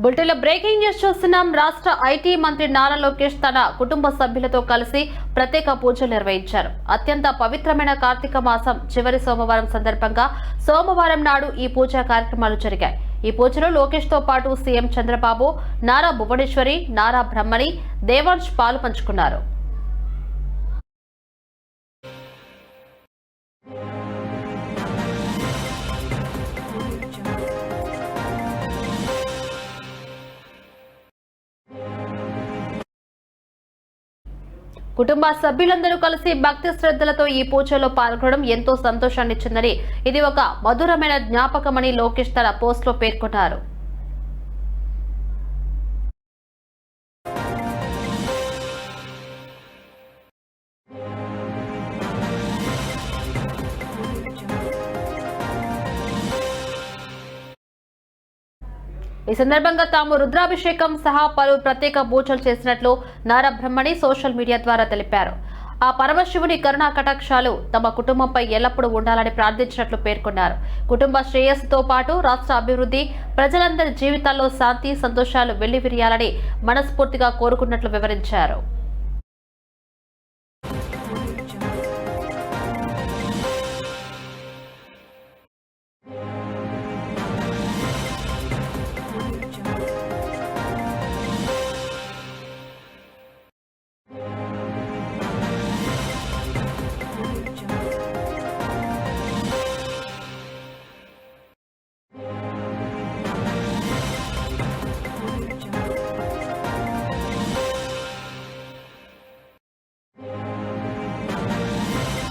బులెటిన్లో breaking news చూస్తున్నాం. రాష్ట్ర ఐటీ మంత్రి నారా లోకేష్ తన కుటుంబ సభ్యులతో కలిసి ప్రత్యేక పూజలు నిర్వహించారు. అత్యంత పవిత్రమైన కార్తీక మాసం చివరి సోమవారం సందర్భంగా సోమవారం నాడు ఈ పూజా కార్యక్రమాలు జరిగాయి. ఈ పూజలో లోకేష్తో పాటు సీఎం చంద్రబాబు నారా భువనేశ్వరి నారా బ్రహ్మణి దేవాంశ్ పాలు పంచుకున్నారు. కుటుంబ సభ్యులందరూ కలిసి భక్తి శ్రద్ధలతో ఈ పూజలో పాల్గొనడం ఎంతో సంతోషాన్నిచ్చిందని ఇది ఒక మధురమైన జ్ఞాపకమని లోకేష్ తన పోస్ట్లో పేర్కొన్నారు. ఈ సందర్భంగా తాము రుద్రాభిషేకం సహా పలు ప్రత్యేక పూజలు చేసినట్లు నారా బ్రహ్మణి సోషల్ మీడియా ద్వారా తెలిపారు. ఆ పరమశివుని కరుణా కటాక్షాలు తమ కుటుంబంపై ఎల్లప్పుడూ ఉండాలని ప్రార్థించినట్లు పేర్కొన్నారు. కుటుంబ శ్రేయస్సుతో పాటు రాష్ట్ర అభివృద్ధి ప్రజలందరి జీవితాల్లో శాంతి సంతోషాలు వెల్లివిరియాలని మనస్ఫూర్తిగా కోరుకున్నట్లు వివరించారు.